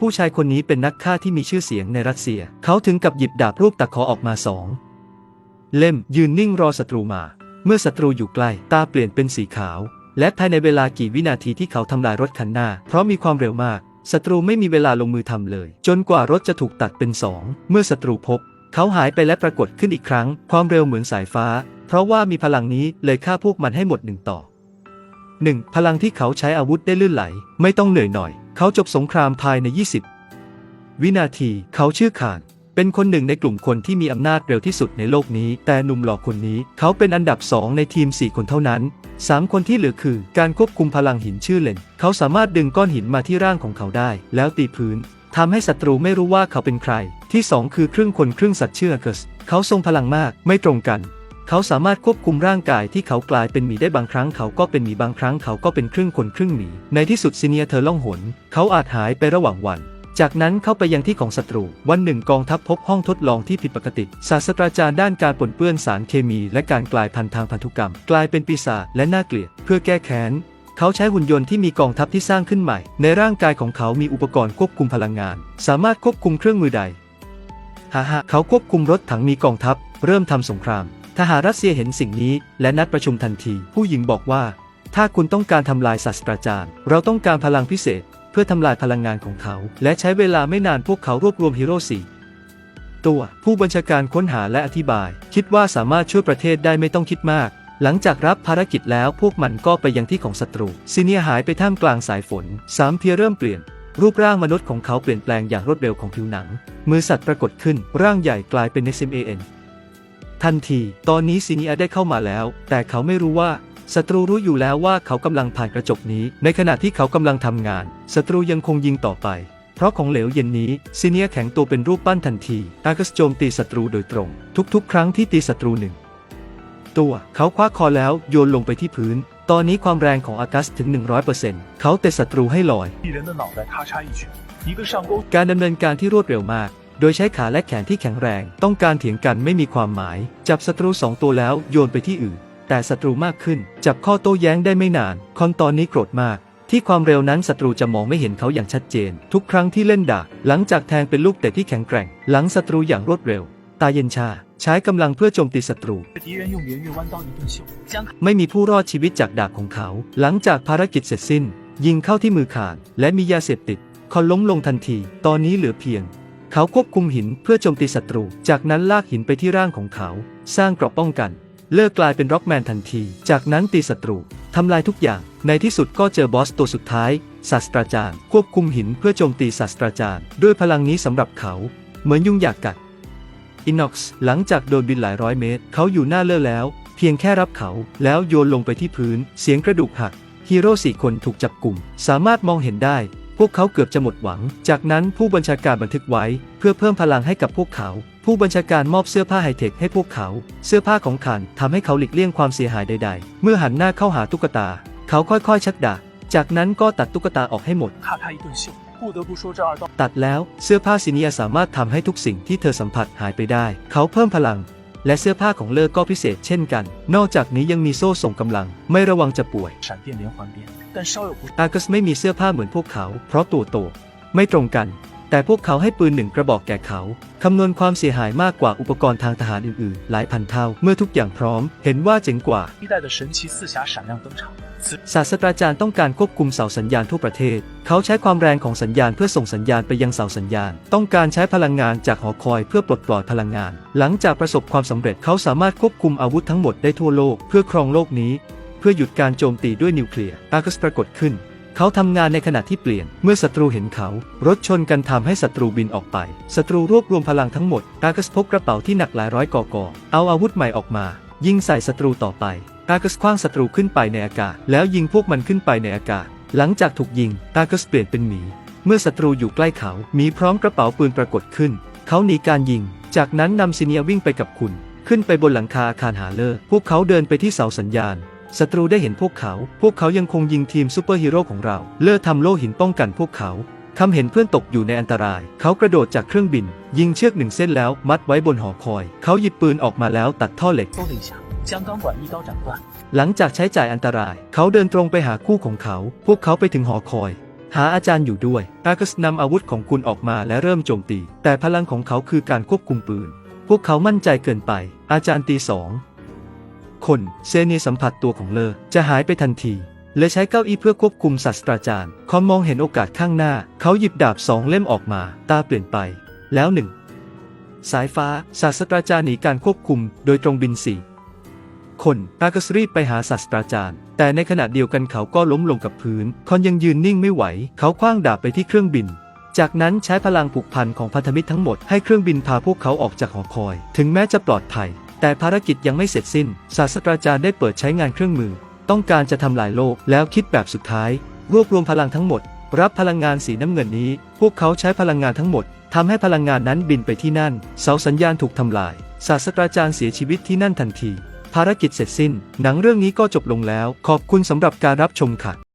ผู้ชายคนนี้เป็นนักฆ่าที่มีชื่อเสียงในรัสเซีย เขาถึงกับหยิบดาบรูปตะขอออกมาสอง เล่มยืนนิ่งรอศัตรูมา เมื่อศัตรูอยู่ใกล้ ตาเปลี่ยนเป็นสีขาว และภายในเวลากี่วินาทีที่เขาทำลายรถคันหน้า เพราะมีความเร็วมากศัตรูไม่มีเวลาลงมือทำเลย จนกว่ารถจะถูกตัดเป็นสองเมื่อศัตรูพบ เขาหายไปและปรากฏขึ้นอีกครั้ง ความเร็วเหมือนสายฟ้า เพราะว่ามีพลังนี้เลยฆ่าพวกมันให้หมดหนึ่งต่อ 1. พลังที่เขาใช้อาวุธได้ลื่นไหล ไม่ต้องเหนื่อยหน่อย เขาจบสงครามภายใน 20 วินาทีเขาชื่อขาน เป็นคนหนึ่งในกลุ่มคนที่มีอำนาจเร็วที่สุดในโลกนี้ แต่หนุ่มหล่อคนนี้ เขาเป็นอันดับสองในทีม 4 คนเท่านั้น 3 คนที่เหลือคือ การควบคุมพลังหินชื่อเลน เขาสามารถดึงก้อนหินมาที่ร่างของเขาได้ แล้วตีพื้นทำให้ศัตรูไม่รู้ว่าเขาเป็นใคร ที่ 2 คือครึ่งคนครึ่งสัตว์ชื่อเกสเขาทรงพลังมากไม่ตรงกัน เขาสามารถควบคุมร่างกายที่เขากลายเป็นหมีได้บางครั้งเขาก็เป็นหมีบางครั้งเขาก็เป็นครึ่งคนครึ่งหมี ในที่สุดซีเนียเธอล่องหน เขาอาจหายไประหว่างวัน จากนั้นเข้าไปยังที่ของศัตรู วันหนึ่งกองทัพพบห้องทดลองที่ผิดปกติ ศาสตราจารย์ด้านการปนเปื้อนสารเคมี และการกลายพันธุ์ทางพันธุกรรม กลายเป็นปีศาจและน่าเกลียด เพื่อแก้แค้นเขาใช้หุ่นยนต์ที่มีกองทัพที่สร้างขึ้นใหม่ ในร่างกายของเขามีอุปกรณ์ควบคุมพลังงาน สามารถควบคุมเครื่องมือใด ฮ่าฮ่าเขาควบคุมรถถังมีกองทัพ เริ่มทำสงคราม ทหารรัสเซียเห็นสิ่งนี้และนัดประชุมทันที ผู้หญิงบอกว่า ถ้าคุณต้องการทำลายศาสตราจารย์ เราต้องการพลังพิเศษ เพื่อทำลายพลังงานของเขา และใช้เวลาไม่นานพวกเขารวบรวมฮีโร่สี่ตัวผู้บัญชาการค้นหาและอธิบาย คิดว่าสามารถช่วยประเทศได้ไม่ต้องคิดมาก หลังจากรับภารกิจแล้วพวกมันก็ไปยังที่ของศัตรูซีเนียหายไปท่ามกลางสายฝนสามเพียเริ่มเปลี่ยน รูปร่างมนุษย์ของเขาเปลี่ยนแปลงอย่างรวดเร็วของผิวหนัง มือสัตว์ปรากฏขึ้นร่างใหญ่กลายเป็น SMAN ทันที ตอนนี้ซีเนียได้เข้ามาแล้ว แต่เขาไม่รู้ว่าศัตรูรู้อยู่แล้วว่าเขากำลังผ่านกระจกนี้ ในขณะที่เขากำลังทำงานศัตรูยังคงยิงต่อไป เพราะของเหลวเย็นนี้ซีเนียแข็งตัวเป็นรูปปั้นทันทีอากัสโจมตีศัตรูโดยตรง ทุกๆ ครั้งที่ตีศัตรูหนึ่งตัวเขาคว้าคอแล้วโยนลงไปที่พื้น ตอนนี้ความแรงของอากัสถึง 100%เขาเตะศัตรูให้ลอยการดำเนินการที่รวดเร็วมาก โดยใช้ขาและแขนที่แข็งแรง ต้องการเถียงกันไม่มีความหมาย จับศัตรูสองตัวแล้วโยนไปที่อื่น แต่ศัตรูมากขึ้น จับข้อโต้แย้งได้ไม่นาน คอนตอนนี้โกรธมาก ที่ความเร็วนั้นศัตรูจะมองไม่เห็นเขาอย่างชัดเจน ทุกครั้งที่เล่นดาบหลังจากแทงเป็นลูกเตะที่แข็งแกร่ง หลังศัตรูอย่างรวดเร็ว ตาเย็นชา ใช้กำลังเพื่อโจมตีศัตรู ไม่มีผู้รอดชีวิตจากดาบของเขา หลังจากภารกิจเสร็จสิ้น ยิงเข้าที่มือขาดและมียาเสพติดคอนล้มลงทันที ตอนนี้เหลือเพียง เขาควบคุมหินเพื่อโจมตีศัตรู จากนั้นลากหินไปที่ร่างของเขา สร้างเกราะป้องกัน เลิกกลายเป็นร็อกแมนทันที จากนั้นตีศัตรูทำลายทุกอย่าง ในที่สุดก็เจอบอสตัวสุดท้าย ศาสตราจารย์ ควบคุมหินเพื่อโจมตีศาสตราจารย์ ด้วยพลังนี้สำหรับเขา เหมือนยุงอยากกัดอินน็อกซ์หลังจากโดนบินหลายร้อยเมตร เขาอยู่หน้าเลิศแล้ว เพียงแค่รับเขา แล้วโยนลงไปที่พื้น เสียงกระดูกหัก ฮีโร่สี่คนถูกจับกลุ่ม สามารถมองเห็นได้ พวกเขาเกือบจะหมดหวัง จากนั้นผู้บัญชาการบันทึกไว้ เพื่อเพิ่มพลังให้กับพวกเขา ผู้บัญชาการมอบเสื้อผ้าไฮเทคให้พวกเขา เสื้อผ้าของขันทำให้เขาหลีกเลี่ยงความเสียหายใด ๆ เมื่อหันหน้าเข้าหาตุ๊กตา เขาค่อยๆ ชักดาจากนั้นก็ตัดตุ๊กตาออกให้หมด ตัดแล้วเสื้อผ้าซินียสามารถทำให้ทุกสิ่งที่เธอสัมผัสหายไปได้ เขาเพิ่มพลัง และเสื้อผ้าของเลอก็พิเศษเช่นกัน นอกจากนี้ยังมีโซ่ส่งกำลัง ไม่ระวังจะป่วย อากัสไม่มีเสื้อผ้าเหมือนพวกเขา เพราะตัวโต ไม่ตรงกัน แต่พวกเขาให้ปืนหนึ่งกระบอกแก่เขา คำนวณความเสียหายมากกว่าอุปกรณ์ทางทหารอื่นๆ หลายพันเท่า เมื่อทุกอย่างพร้อม เห็นว่าเจ๋งกว่าศาสตราจารย์ต้องการควบคุมเสาสัญญาณทั่วประเทศ เขาใช้ความแรงของสัญญาณเพื่อส่งสัญญาณไปยังเสาสัญญาณ ต้องการใช้พลังงานจากหอคอยเพื่อปลดปล่อยพลังงาน หลังจากประสบความสำเร็จเขาสามารถควบคุมอาวุธทั้งหมดได้ทั่วโลก เพื่อครองโลกนี้ เพื่อหยุดการโจมตีด้วยนิวเคลียร์อากัสปรากฏขึ้น เขาทำงานในขณะที่เปลี่ยน เมื่อศัตรูเห็นเขา รถชนกันทำให้ศัตรูบินออกไป ศัตรูรวบรวมพลังทั้งหมด อากัสพกกระเป๋าที่หนักหลายร้อยกอกอเอาอาวุธใหม่ออกมา ยิงใส่ศัตรูต่อไป อากัสคว้างศัตรูขึ้นไปในอากาศ แล้วยิงพวกมันขึ้นไปในอากาศ หลังจากถูกยิง อากัสเปลี่ยนเป็นหมี เมื่อศัตรูอยู่ใกล้เขา หมีพร้อมกระเป๋าปืนปรากฏขึ้น เขาหนีการยิง จากนั้นนำซิเนียวิ่งไปกับคุณ ขึ้นไปบนหลังคาอาคารหาเลอร์พวกเขาเดินไปที่เสาสัญญาณ ศัตรูได้เห็นพวกเขา พวกเขายังคงยิงทีมซูเปอร์ฮีโร่ของเรา เลิกทำโล่หินป้องกันพวกเขาคำเห็นเพื่อนตกอยู่ในอันตราย เขากระโดดจากเครื่องบิน ยิงเชือกหนึ่งเส้นแล้วมัดไว้บนหอคอย เขาหยิบปืนออกมาแล้วตัดท่อเหล็ก หลังจากใช้จ่ายอันตราย เขาเดินตรงไปหาคู่ของเขา พวกเขาไปถึงหอคอย หาอาจารย์อยู่ด้วยอากัสนำอาวุธของคุณออกมาและเริ่มโจมตี แต่พลังของเขาคือการควบคุมปืน พวกเขามั่นใจเกินไป อาจารย์ตีสอง คนเซเนียสัมผัสตัวของเลอจะหายไปทันที และใช้เก้าอี้เพื่อควบคุมศาสตราจารย์เขามองเห็นโอกาสข้างหน้า เขาหยิบดาบสองเล่มออกมา ตาเปลี่ยนไป แล้วหนึ่งสายฟ้าศาสตราจารย์หนีการควบคุม โดยตรงบินสี่คนอากัสรีบไปหาศาสตราจารย์ แต่ในขณะเดียวกันเขาก็ล้มลงกับพื้น คอนยังยืนนิ่งไม่ไหว เขาคว้างดาบไปที่เครื่องบิน จากนั้นใช้พลังผูกพันของพันธมิตรทั้งหมดให้เครื่องบินพาพวกเขาออกจากหอคอย ถึงแม้จะปลอดภัย แต่ภารกิจยังไม่เสร็จสิ้น ศาสตราจารย์ได้เปิดใช้งานเครื่องมือ ต้องการจะทำลายโลกแล้วคิดแบบสุดท้าย รวบรวมพลังทั้งหมด รับพลังงานสีน้ำเงินนี้ พวกเขาใช้พลังงานทั้งหมดทำให้พลังงานนั้นบินไปที่นั่น เสาสัญญาณถูกทำลาย ศาสตราจารย์เสียชีวิตที่นั่นทันที ภารกิจเสร็จสิ้น หนังเรื่องนี้ก็จบลงแล้ว ขอบคุณสำหรับการรับชมค่ะ